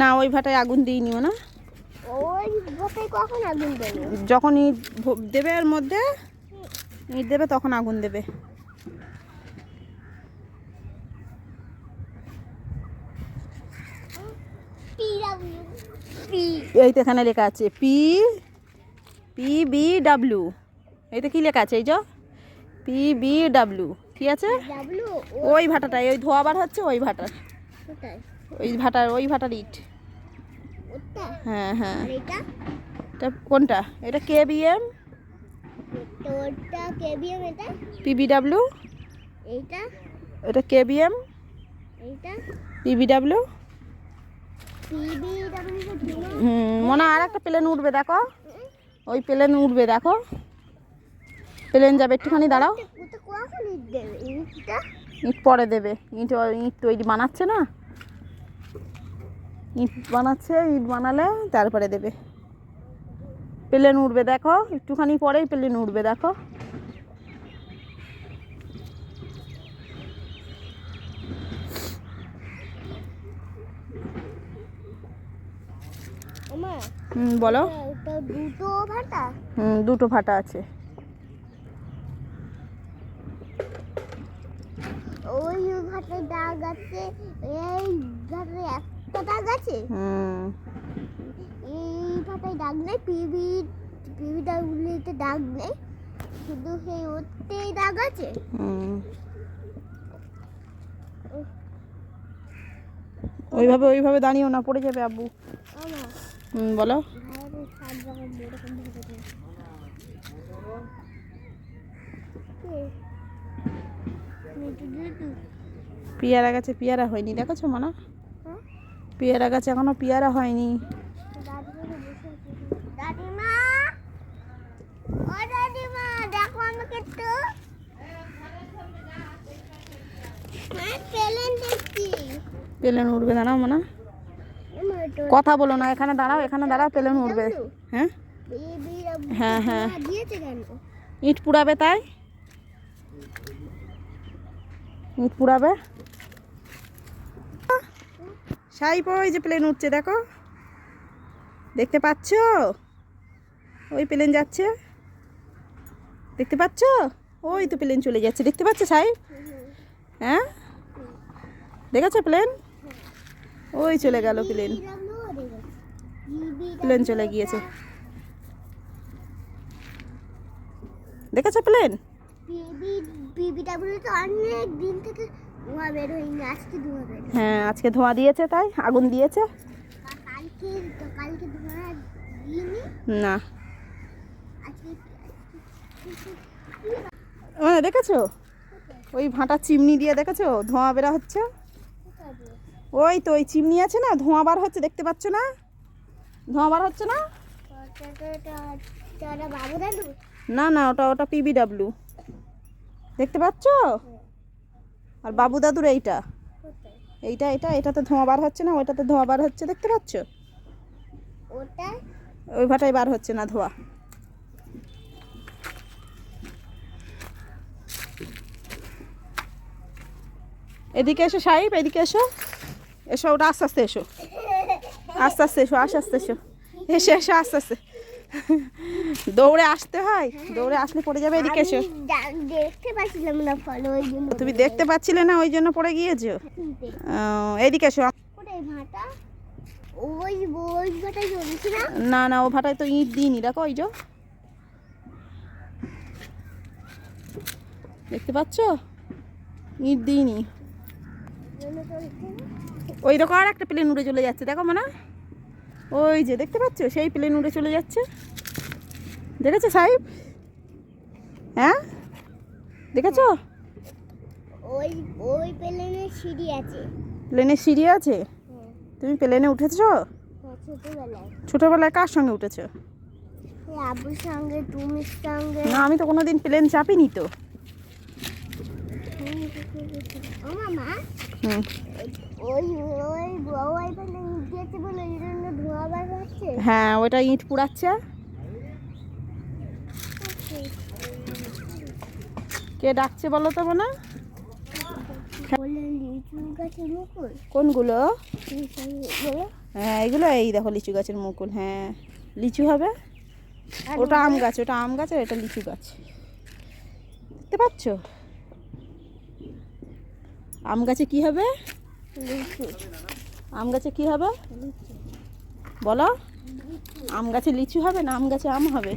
না, ওই ভাটায় আগুন দিইনি না? যখন ইট দেবে এর মধ্যে ইট দেবে তখন আগুন দেবে। এই তো এখানে লেখা আছে, পি পি বি ডাব্লিউ। এই তো কী লেখা আছে, এই যে, পি বি ডাব্লিউ। ঠিক আছে? ওই ভাটাটাই ওই ধোয়া বার হচ্ছে ওই ভাটার। ওই ভাটার ওই ভাটার ইট। হ্যাঁ হ্যাঁ। এটা? কোনটা? এটা কে বি এম তো ওটা কেবিএম এটা? পি বি ডাব্লিউ এইটা? এটা কে বি এম এইটা? P B W PB W তো হুম মনে আর একটা প্লেন উঠবে দেখো। ওই প্লেন উঠবে দেখো। প্লেন যাবে একটুখানি দাঁড়াও। ইট পরে দেবে। ইট ইট তৈরি বানাচ্ছে না। ইট বানাচ্ছে ইট বানালে তারপরে দেবে। প্লেন উঠবে দেখো। একটুখানি পরেই প্লেন উঠবে দেখো। হুম বলো। দুটো হুম দুটো ফাটা আছে। ওই ভাটায় দাগ আছে এই ভাটায় একটা দাগ আছে। হুম। এই ভাটায় দাগ নেই পিবি পিবি ডাব্লিউতে দাগ নেই শুধু সেই ওতেই দাগ আছে। হুম। ওইভাবে ওইভাবে দাঁড়িয়েও না পড়ে যাবে আব্বু। হুম বলো। ভাইয়ের পেয়ারা গাছে পেয়ারা হয়নি দেখেছ মানা? হ্যাঁ পেয়ারা গাছে এখনও পেয়ারা হয়নি। হ্যাঁ পেলেন উঠবে দাঁড়াও মানা। কথা বলো না এখানে দাঁড়াও এখানে দাঁড়াও পেলেন উঠবে হ্যাঁ? হ্যাঁ, হ্যাঁ। ইট পুড়াবে তাই? ইট পুড়াবে। সাইপ ওই যে প্লেন উঠছে, দেখো। দেখতে পাচ্ছ? ওই প্লেন যাচ্ছে। দেখতে পাচ্ছ? ওই তো প্লেন চলে যাচ্ছে। দেখতে পাচ্ছ সাইপ হ্যাঁ? দেখেছ প্লেন ওই চলে গেল প্লেন প্লেন চলে গিয়েছে। দেখেছ প্লেন বিবিডাব্লিউ তো অনেক দিন থেকে ধোঁয়া বের হয়নি আজকে ধোঁয়া বের হ্যাঁ আজকে ধোঁয়া দিয়েছে তাই? আগুন দিয়েছে? কালকে তো কালকে ধোঁয়া দিইনি। না। আজকে দেখেছ? ওই ভাঁটা চিমনি দিয়ে দেখেছ? ধোঁয়া বেরা হচ্ছে? ওই তো ওই চিমনি আছে না? ধোঁয়া বার হচ্ছে দেখতে পাচ্ছ না? ধোঁয়া বার হচ্ছে না? না না ওটা ওটা পিবি ডাব্লু দেখতে পাচ্ছ? আর বাবু দাদুর এইটা। এইটা এটা এটাতে ধোঁয়া বার হচ্ছে না ওইটাতে ধোঁয়া বার হচ্ছে দেখতে পাচ্ছ? ওটা? ওই ভাটায় বার হচ্ছে না ধোঁয়া। এদিকে এসো সাহেব এদিকে এসো। এসো ওটা আস্তে আস্তে এসো। আস্তে আস্তে এসো আস্তে আস্তে এসো। এসে এসো আস্তে আস্তে। দৌড়ে আসতে হয়? দৌড়ে আসলে পড়ে যাবে এদিকে এসো। দেখতে পাচ্ছিলাম না ফলো ওই জন্য তুমি দেখতে পাচ্ছিলে না ওই জন্য পড়ে গিয়েছো? এদিকে এসো। ওই ওই ভাটায় না না ও ভাটায় তো ইট দিইনি দেখো ওই যে। দেখতে পাচ্ছ? ইট দিইনি। ওই দেখো আর একটা প্লেন উড়ে চলে যাচ্ছে দেখো মানে। ওই যে দেখতে পাচ্ছ? সেই প্লেন উড়ে চলে যাচ্ছে। দেখেছ সাহেব? হ্যাঁ? দেখেছ? ওই ওই প্লেনের সিঁড়ি আছে। প্লেনের সিঁড়ি আছে? হ্যাঁ। তুমি প্লেনে উঠেছো? হ্যাঁ, ছোটবেলায়। ছোটোবেলায় কার সঙ্গে উঠেছো? আবুর সঙ্গে টুমির সঙ্গে। না আমি তো কোনোদিন প্লেন চাপিনি তো। হ্যাঁ ওইটা ইট পুড়াচ্ছে। কে ডাকছে বলো তো মুকুল কোনগুলো? হ্যাঁ এগুলো এই দেখো লিচু গাছের মুকুল হ্যাঁ। লিচু হবে? ওটা আম গাছ, ওটা আম গাছ আর এটা লিচু গাছ। দেখতে পাচ্ছ? আম গাছে কি হবে? আম গাছে কি হবে? বলো? আম গাছে লিচু হবে না আম গাছে আম হবে?